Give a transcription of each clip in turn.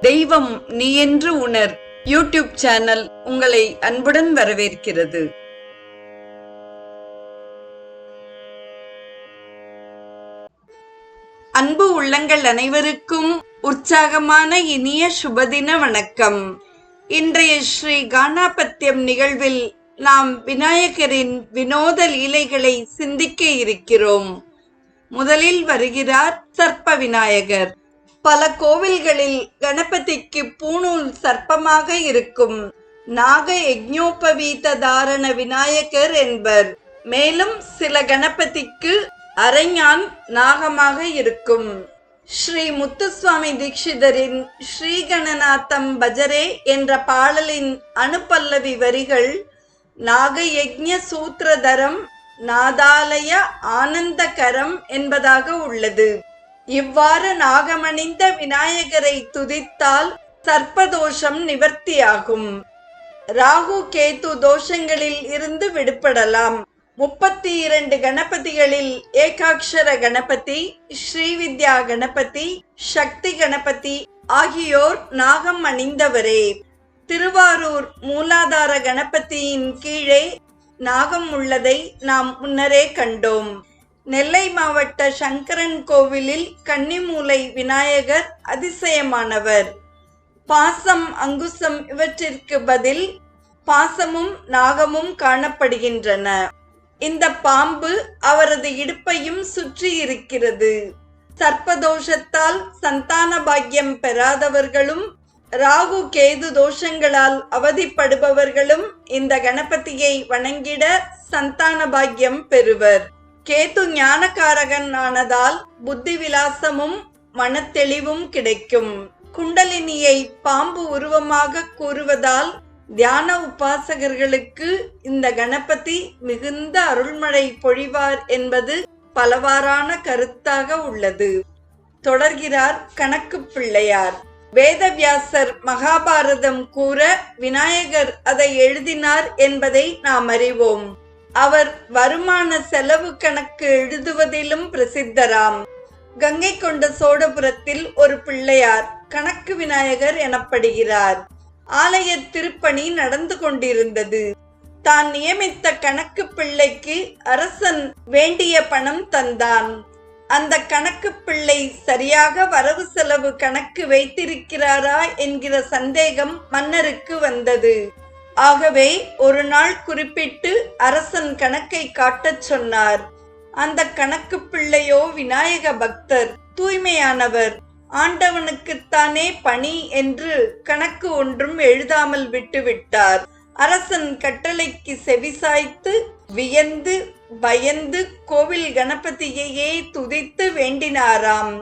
தெய்வம் நீ என்று உணர். யூடியூப் சேனல் உங்களை அன்புடன் வரவேற்கிறது. அன்பு உள்ளங்கள் அனைவருக்கும் உற்சாகமான இனிய சுபதின வணக்கம். இன்றைய ஸ்ரீ கானாபத்தியம் நிகழ்வில் நாம் விநாயகரின் வினோத லீலைகளை சிந்திக்க இருக்கிறோம். முதலில் வருகிறார் சர்ப்ப விநாயகர். பல கோவில்களில் கணபதிக்கு பூணூல் சர்ப்பமாக இருக்கும். நாக யஜ்ஞோபவீத தாரண விநாயகர் என்பர். மேலும் சில கணபதிக்கு அரைஞான் நாகமாக இருக்கும். ஸ்ரீ முத்துசுவாமி தீட்சிதரின் ஸ்ரீ கணநாதம் பஜரே என்ற பாடலின் அனுபல்லவி வரிகள் நாகயஜ்ஞ சூத்திரதரம் நாதாலய ஆனந்தகரம் என்பதாக உள்ளது. இவ்வாறு நாகமணிந்த விநாயகரை துதித்தால் சர்ப்பதோஷம் நிவர்த்தியாகும். ராகு கேது தோஷங்களில் இருந்து விடுபடலாம். முப்பத்தி இரண்டு கணபதிகளில் ஏகாட்சர கணபதி ஸ்ரீவித்யா கணபதி சக்தி கணபதி ஆகியோர் நாகம் அணிந்தவரே. திருவாரூர் மூலாதார கணபதியின் கீழே நாகம் உள்ளதை நாம் முன்னரே கண்டோம். நெல்லை மாவட்ட சங்கரன் கோவிலில் கன்னிமூலை விநாயகர் அதிசயமானவர். பாசம் அங்குசம் இவற்றிற்கு பதில் பாசமும் நாகமும் காணப்படுகின்றன. இந்த பாம்பு அவரது இடுப்பையும் சுற்றி இருக்கிறது சர்ப்பதோஷத்தால் சந்தான பாக்கியம் பெறாதவர்களும் ராகு கேது தோஷங்களால் அவதிப்படுபவர்களும் இந்த கணபதியை வணங்கிட சந்தான பாக்கியம் பெறுவர். கேத்து ஞானக்காரகன் ஆனதால் புத்தி விலாசமும் மனத்தெளிவும் கிடைக்கும். குண்டலினியை பாம்பு உருவமாக கூறுவதால் தியான உபாசகர்களுக்கு இந்த கணபதி மிகுந்த அருள்மழை பொழிவார் என்பது பலவாறான கருத்தாக உள்ளது. தொடர்கிறார் கணக்கு பிள்ளையார். வேதவியாசர் மகாபாரதம் கூற விநாயகர் அதை எழுதினார் என்பதை நாம் அறிவோம். அவர் வருமான செலவு கணக்கு எழுதுவதிலும் பிரசித்தராம். கங்கை கொண்ட சோழபுரத்தில் ஒரு பிள்ளையார் கணக்கு விநாயகர் எனப்படுகிறார். ஆலய திருப்பணி நடந்து கொண்டிருந்தது. தான் நியமித்த கணக்கு பிள்ளைக்கு அரசன் வேண்டிய பணம் தந்தான். அந்த கணக்கு பிள்ளை சரியாக வரவு செலவு கணக்கு வைத்திருக்கிறாரா என்கிற சந்தேகம் மன்னருக்கு வந்தது. ஆகவே ஒரு நாள் குறிப்பிட்டு அரசன் கணக்கை காட்டச் சொன்னார். அந்த கணக்கு பிள்ளையோ விநாயக பக்தர் தூய்மையானவர். ஆண்டவனுக்குத்தானே பணி என்று கணக்கு ஒன்றும் எழுதாமல் விட்டுவிட்டார் அரசன் கட்டளைக்கு செவிசாய்த்து வியந்து பயந்து கோவில் கணபதியையே துதித்து வேண்டினாராம்.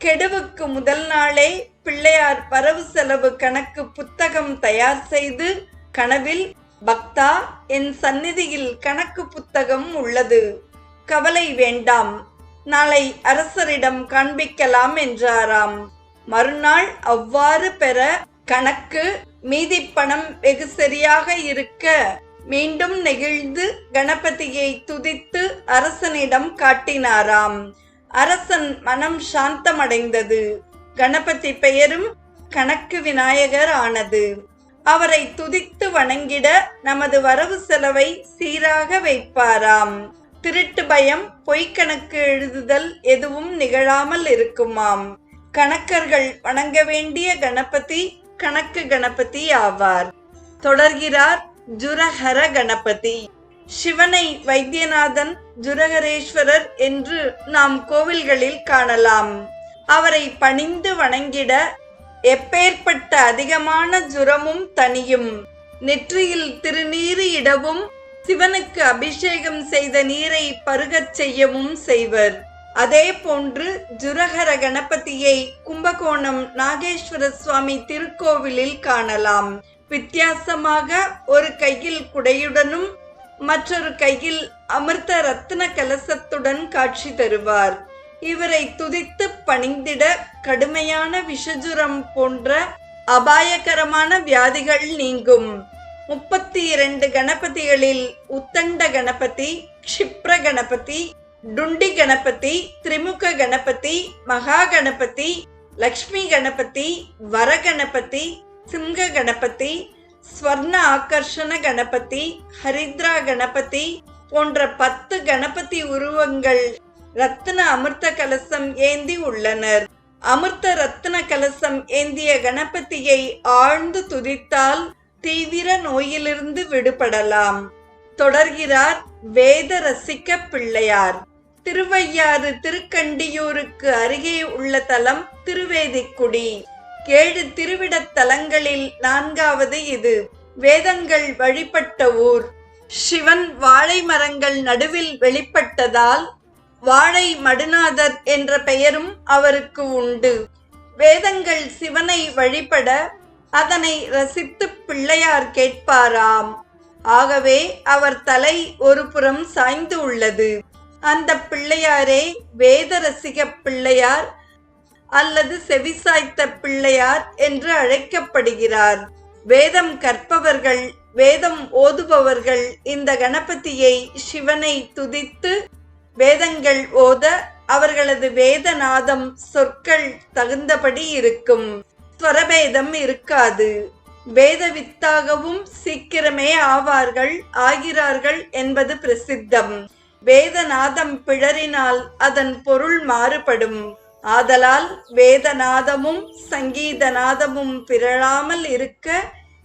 கெடுவுக்கு முதல் நாளே பிள்ளையார் வரவு செலவு கணக்கு புத்தகம் தயார் செய்து கனவில் பக்தா என் சந்நிதியில் கணக்கு புத்தகம் உள்ளது. கவலை வேண்டாம். நாளை அரசரிடம் காண்பிக்கலாம் என்றாராம். மறுநாள் அவ்வாறு பெற கணக்கு மீதி பணம் வெகு சரியாக இருக்க மீண்டும் நெகிழ்ந்து கணபதியை துதித்து அரசனிடம் காட்டினாராம். அரசன் மனம் சாந்தமடைந்தது. கணபதி பெயரும் கணக்கு விநாயகர் ஆனது. அவரை துதித்து வணங்கிட நமது வரவு செலவை சீராக வைப்பாராம். திருட்டு பயம் பொய்க்கணக்கு எழுதுதல் எதுவும் நிகழாமல் இருக்குமாம். கணக்கர்கள் வணங்க வேண்டிய கணபதி கணக்கு கணபதி ஆவார். தொடர்கிறார் ஜுரஹர கணபதி. சிவனை வைத்தியநாதன் ஜுரகரேஸ்வரர் என்று நாம் கோவில்களில் காணலாம். அவரை பணிந்து வணங்கிட எப்பேற்பட்ட அதிகமான ஜுரமும் தனியும் நெற்றியில் திருநீறு இடவும் சிவனுக்கு அபிஷேகம் செய்த நீரை பருகச் செய்யவும் செய்வர். அதே போன்று ஜுரகர கணபதியை கும்பகோணம் நாகேஸ்வர சுவாமி திருக்கோவிலில் காணலாம். வித்தியாசமாக ஒரு கையில் குடையுடனும் மற்றொரு கையில் அமிர்த ரத்ன கலசத்துடன் காட்சி தருவார். இவரை துதித்து பணிந்திட கடுமையான விஷஜுரம் போன்ற அபாயகரமான வியாதிகள் நீங்கும். முப்பத்தி இரண்டு கணபதிகளில் உத்தண்ட கணபதி க்ஷிப்ர கணபதி டுண்டி கணபதி திரிமுக கணபதி மகா கணபதி லக்ஷ்மி கணபதி வரகணபதி சிங்க கணபதி ஸ்வர்ண ஆகர்ஷண கணபதி ஹரித்ரா கணபதி போன்ற பத்து கணபதி உருவங்கள் ரத்தின அமிர்த கலசம் ஏந்தி உள்ளனர். அமிர்த ரத்தின கலசம் ஏந்திய கணபதியை ஆழ்ந்து துதித்தால் தீவிர நோயிலிருந்து விடுபடலாம். தொடர்கிறார் வேத ரசிக்க பிள்ளையார். திருவையாறு திருக்கண்டியூருக்கு அருகே உள்ள தலம் திருவேதிக்குடி. ஏழு திருவிடத் தலங்களில் நான்காவது இது. வேதங்கள் வழிபட்ட ஊர். சிவன் வாழை மரங்கள் நடுவில் வெளிப்பட்டதால் வாழை மடுநாதர் என்ற பெயரும் அவருக்கு உண்டு. வேதங்கள் சிவனை வழிபட அதனை ரசித்து பிள்ளையார் கேட்பாராம். ஆகவே அவர் தலை ஒரு புறம் சாய்ந்து உள்ளது. அந்த பிள்ளையாரே வேத ரசிக பிள்ளையார் அல்லது செவிசாய்த்த பிள்ளையார் என்று அழைக்கப்படுகிறார். வேதம் கற்பவர்கள் வேதம் ஓதுபவர்கள் இந்த கணபதியை சிவனை துதித்து வேதங்கள் ஓத அவர்களது வேதநாதம் சொற்கள் தகுந்தபடி இருக்கும். ஸ்வரபேதம் இருக்காது. வேதவித்தாகவும் சீக்கிரமே ஆவார்கள் ஆகிறார்கள் என்பது பிரசித்தம். வேதநாதம் பிழறினால் அதன் பொருள் மாறுபடும். ஆதலால் வேதநாதமும் சங்கீதநாதமும் பிறழாமல் இருக்க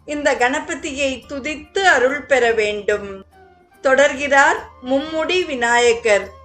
இந்த கணபதியை துதித்து அருள் பெற வேண்டும். தொடர்கிறார் மும்முடி விநாயகர்.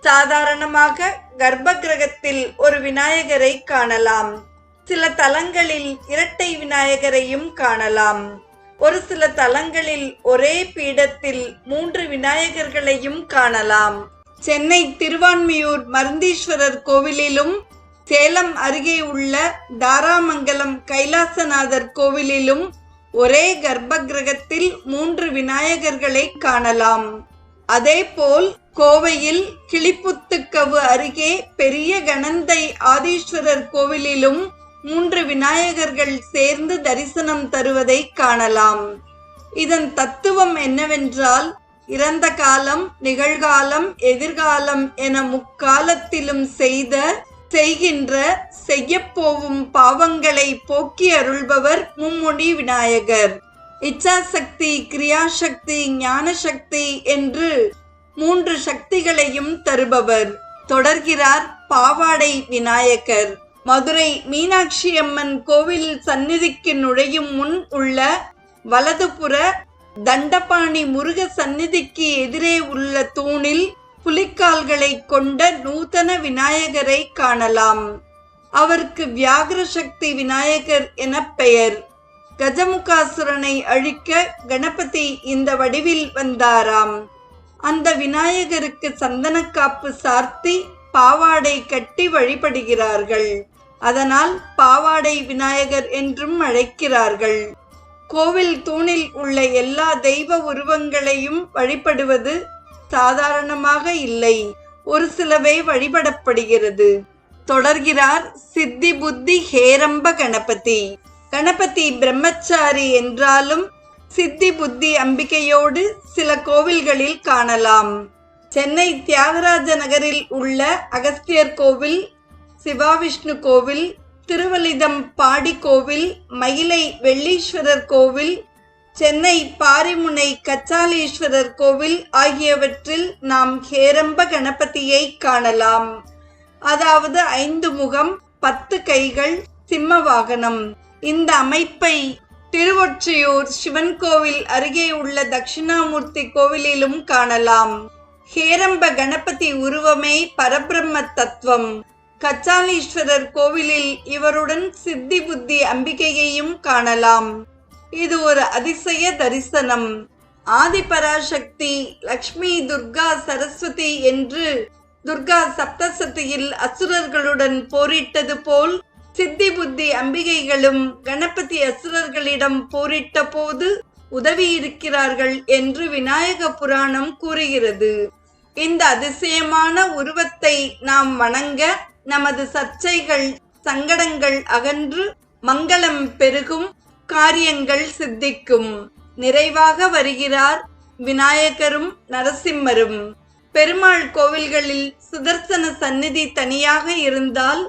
சாதாரணமாக கர்ப்ப கிரகத்தில் ஒரு விநாயகரை காணலாம். சில தலங்களில் இரட்டை விநாயகரையும் காணலாம். ஒரு சில தலங்களில் ஒரே பீடத்தில் மூன்று விநாயகர்களையும் காணலாம். சென்னை திருவான்மியூர் மருந்தீஸ்வரர் கோவிலிலும் சேலம் அருகே உள்ள தாராமங்கலம் கைலாசநாதர் கோவிலிலும் ஒரே கர்ப்ப கிரகத்தில் மூன்று விநாயகர்களை காணலாம். அதேபோல் கோவையில் கிளிப்புத்துக்கவு அருகே பெரிய கணந்தை ஆதீஸ்வரர் கோவிலிலும் மூன்று விநாயகர்கள் சேர்ந்து தரிசனம் தருவதை காணலாம். இதன் தத்துவம் என்னவென்றால் இறந்த காலம் நிகழ்காலம் எதிர்காலம் என முக்காலத்திலும் செய்த செய்கின்ற செய்யப்போவும் பாவங்களை போக்கி அருள்பவர் மும்முடி விநாயகர். இச்சாசக்தி கிரியாசக்தி ஞானசக்தி என்று மூன்று சக்திகளையும் தருபவர். தொடர்கிறார் பாவாடை விநாயகர். மதுரை மீனாட்சி அம்மன் கோவில் சந்நிதிக்கு நுழையும் முன் உள்ள வலதுபுற தண்டபாணி முருக சந்நிதிக்கு எதிரே உள்ள தூணில் புலிக்கால்களை கொண்ட நூதன விநாயகரை காணலாம். அவருக்கு வியாகர சக்தி விநாயகர் என பெயர். கஜமுகாசுரனை அழிக்க கணபதி இந்த வடிவில் வந்தாராம். அந்த விநாயகருக்கு சந்தனக்காப்பு சார்த்தி பாவாடை கட்டி வழிபடுகிறார்கள். அதனால் பாவாடை விநாயகர் என்றும் அழைக்கிறார்கள். கோவில் தூணில் உள்ள எல்லா தெய்வ உருவங்களையும் வழிபடுவது சாதாரணமாக இல்லை. ஒரு சிலவே வழிபடப்படுகிறது. தொடர்கிறார் சித்தி புத்தி ஹேரம்ப கணபதி. கணபதி பிரம்மச்சாரி என்றாலும் சித்தி புத்தி அம்பிகையோடு சில கோவில்களில் காணலாம். சென்னை தியாகராஜ நகரில் உள்ள அகஸ்தியர் கோவில் சிவாவிஷ்ணு கோவில் திருவலிதம் பாடி கோவில் மயிலை வெள்ளீஸ்வரர் கோவில் சென்னை பாரிமுனை கச்சாலீஸ்வரர் கோவில் ஆகியவற்றில் நாம் ஹேரம்ப கணபதியை காணலாம். அதாவது ஐந்து முகம் பத்து கைகள் சிம்ம வாகனம். இந்த அமைப்பை திருவொற்றியூர் சிவன் கோவில் அருகே உள்ள தட்சிணாமூர்த்தி கோவிலிலும் காணலாம். ஹேரம்ப கணபதி உருவமே பரபிரம்ம தத்துவம். கச்சாலீஸ்வரர் கோவிலில் இவருடன் சித்தி புத்தி அம்பிகையையும் காணலாம். இது ஒரு அதிசய தரிசனம். ஆதிபராசக்தி லக்ஷ்மி துர்கா சரஸ்வதி என்று துர்கா சப்தசதியில் அசுரர்களுடன் போரிட்டது போல் சித்தி புத்தி அம்பிகைகளும் கணபதி அசுரர்களிடம் போரிட்ட போது உதவி இருக்கிறார்கள் என்று விநாயக புராணம் கூறுகிறது. இந்த அதிசயமான உருவத்தை நாம் வணங்க நமது சர்ச்சைகள் சங்கடங்கள் அகன்று மங்களம் பெருகும் காரியங்கள் சித்திக்கும். நிறைவாக வருகிறார் விநாயகரும் நரசிம்மரும். பெருமாள் கோவில்களில் சுதர்சன சந்நிதி தனியாக இருந்தால்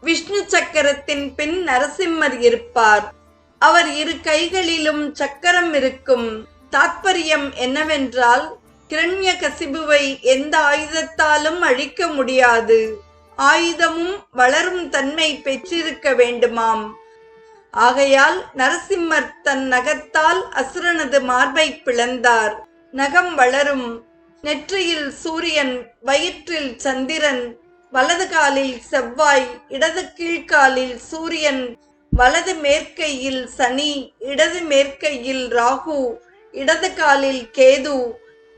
விஷ்ணு சக்கரத்தின் பின் நரசிம்மர் இருப்பார். அவர் இரு கைகளிலும் சக்கரம் இருக்கும். தாத்பரியம் என்னவென்றால் கிரண்ய கசிபுவை எந்த ஆயுதத்தாலும் அழிக்க முடியாது. ஆயுதமும் வளரும் தன்மை பெற்றிருக்க வேண்டுமாம். ஆகையால் நரசிம்மர் தன் நகத்தால் அசுரனது மார்பை பிளந்தார். நகம் வளரும். நெற்றியில் சூரியன் வயிற்றில் சந்திரன் வலது காலில் செவ்வாய் இடது கீழ்காலில் சூரியன் வலது மேற்கையில் சனி இடது மேற்கையில் ராகு இடது காலில் கேது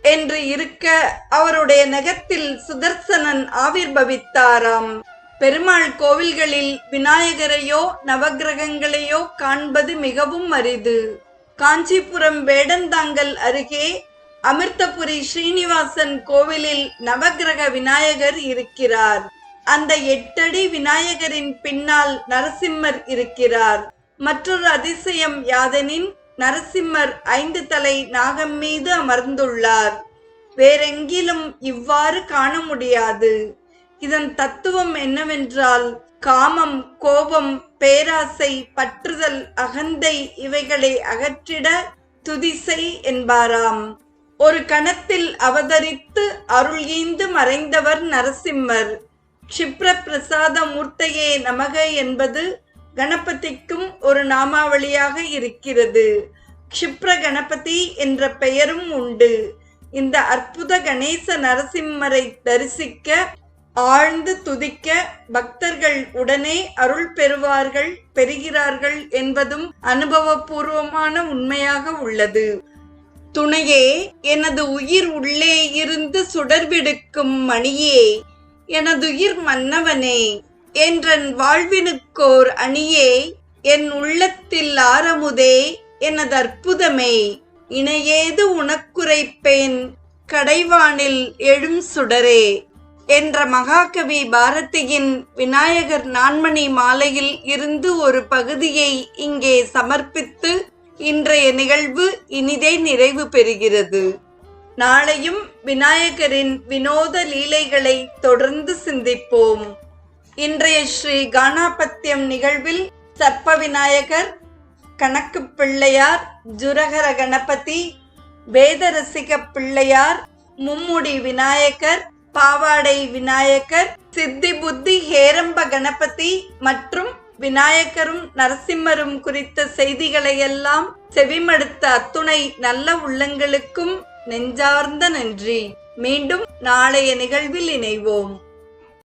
என்று இருக்க அவருடைய நகத்தில் சுதர்சனன் ஆவிர்பவித்தாராம். பெருமாள் கோவில்களில் விநாயகரையோ நவக்கிரகங்களையோ காண்பது மிகவும் அரிது. காஞ்சிபுரம் வேடந்தாங்கல் அருகே அமிர்தபுரி ஸ்ரீனிவாசன் கோவிலில் நவக்கிரக விநாயகர் இருக்கிறார். அந்த எட்டடி விநாயகரின் பின்னால் நரசிம்மர் இருக்கிறார். மற்றொரு அதிசயம் யாதெனின் நரசிம்மர் ஐந்து தலை நாகம் மீது அமர்ந்துள்ளார். வேறெங்கிலும் இவ்வாறு காண முடியாது. இதன் தத்துவம் என்னவென்றால் காமம் கோபம் பேராசை பற்றுதல் அகந்தை இவைகளை அகற்றிட துதிசை என்பாராம். ஒரு கணத்தில் அவதரித்து அருள் ஈந்து மறைந்தவர் நரசிம்மர். க்ஷிப்ர பிரசாத மூர்த்தையே நமக என்பது கணபதிக்கும் ஒரு நாமாவளியாக இருக்கிறது. க்ஷிப்ர கணபதி என்ற பெயரும் உண்டு. இந்த அற்புத கணேச நரசிம்மரை தரிசிக்க ஆழ்ந்து துதிக்க பக்தர்கள் உடனே அருள் பெறுவார்கள் பெறுகிறார்கள் என்பதும் அனுபவபூர்வமான உண்மையாக உள்ளது. துணையே எனது உயிர் உள்ளே இருந்து சுடர்விடுக்கும் மணியே எனதுயிர் மன்னவனே என்றன் வாழ்வினுக்கோர் அணியே என் உள்ளத்தில் ஆரமுதே எனது அற்புதமே. இணையேது உனக்குரைப்பேன் கடைவானில் எழும் சுடரே என்ற மகாகவி பாரதியின் விநாயகர் நான்மணி மாலையில் இருந்து ஒரு பகுதியை இங்கே சமர்ப்பித்து இன்றைய நிகழ்வு இனிதே நிறைவு பெறுகிறது. நாளையும் விநாயகரின் வினோத லீலைகளை தொடர்ந்து சிந்திப்போம். இன்றைய ஸ்ரீ கானாபத்தியம் நிகழ்வில் சர்ப்ப விநாயகர் கணக்கு பிள்ளையார் ஜுரகர கணபதி வேதரசிக பிள்ளையார் மும்முடி விநாயகர் பாவாடை விநாயகர் சித்தி புத்தி ஹேரம்ப கணபதி மற்றும் விநாயகரும் நரசிம்மரும் குறித்த செய்திகளை எல்லாம் செவிமடுத்த அத்துணை நல்ல உள்ளங்களுக்கும் நெஞ்சார்ந்த நன்றி. மீண்டும் நாளைய நிகழ்வில் இணைவோம்.